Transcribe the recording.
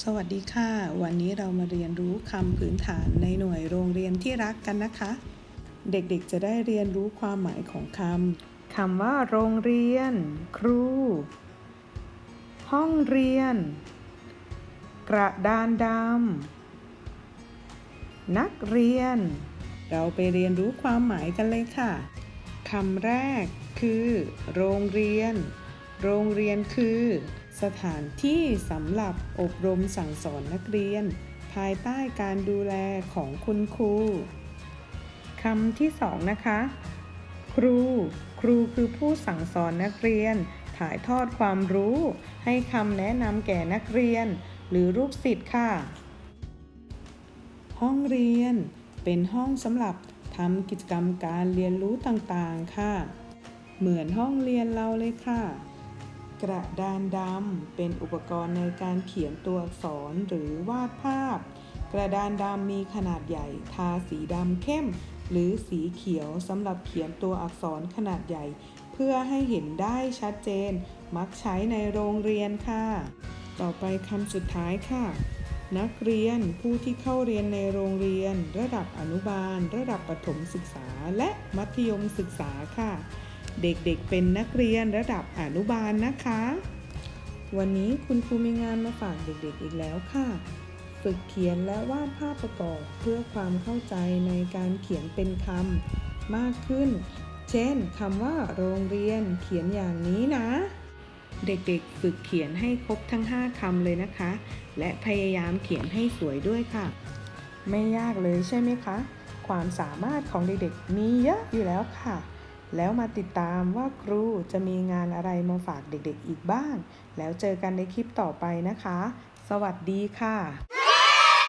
สวัสดีค่ะ วันนี้เรามาเรียนรู้คำพื้นฐานในหน่วยโรงเรียนที่รักกันนะคะ เด็กๆจะได้เรียนรู้ความหมายของคำคำว่าโรงเรียน ครู ห้องเรียน กระดานดำนักเรียน เราไปเรียนรู้ความหมายกันเลยค่ะคำแรกคือ โรงเรียน โรงเรียนคือ สถานที่สำหรับอบรมสั่งสอนนักเรียน ภายใต้การดูแลของคุณครูคำที่สองนะคะ ครู ครูคือผู้สั่งสอนนักเรียน ถ่ายทอดความรู้ ให้คำแนะนำแก่นักเรียน หรือลูกศิษย์ค่ะ ห้องเรียน เป็นห้องสำหรับทำกิจกรรมการเรียนรู้ต่างๆค่ะ เหมือนห้องเรียนเราเลยค่ะ กระดานดำเป็นอุปกรณ์ในการเขียนตัวอักษรหรือวาดภาพ กระดานดำมีขนาดใหญ่ ทาสีดำเข้ม หรือสีเขียวสำหรับเขียนตัวอักษรขนาดใหญ่ เพื่อให้เห็นได้ชัดเจน มักใช้ในโรงเรียนค่ะ ต่อไปคำสุดท้ายค่ะ นักเรียนผู้ที่เข้าเรียนในโรงเรียน ระดับอนุบาล ระดับประถมศึกษา และมัธยมศึกษาค่ะ เด็กๆเป็นนักเรียนระดับอนุบาลนะคะ วันนี้คุณครูมีงานมาฝากเด็กๆอีกแล้วค่ะ ฝึกเขียนและวาดภาพประกอบเพื่อความเข้าใจในการเขียนเป็นคำมากขึ้น เช่นคำว่าโรงเรียนเขียนอย่างนี้นะ เด็กๆฝึกเขียนให้ครบทั้ง 5คำเลยนะคะ และพยายามเขียนให้สวยด้วยค่ะ ไม่ยากเลยใช่ไหมคะ ความสามารถของเด็กๆมีเยอะอยู่แล้วค่ะ แล้วมาติดตามว่าครูจะมีงานอะไรมาฝากเด็กๆอีกบ้าง แล้วเจอกันในคลิปต่อไปนะคะ สวัสดีค่ะ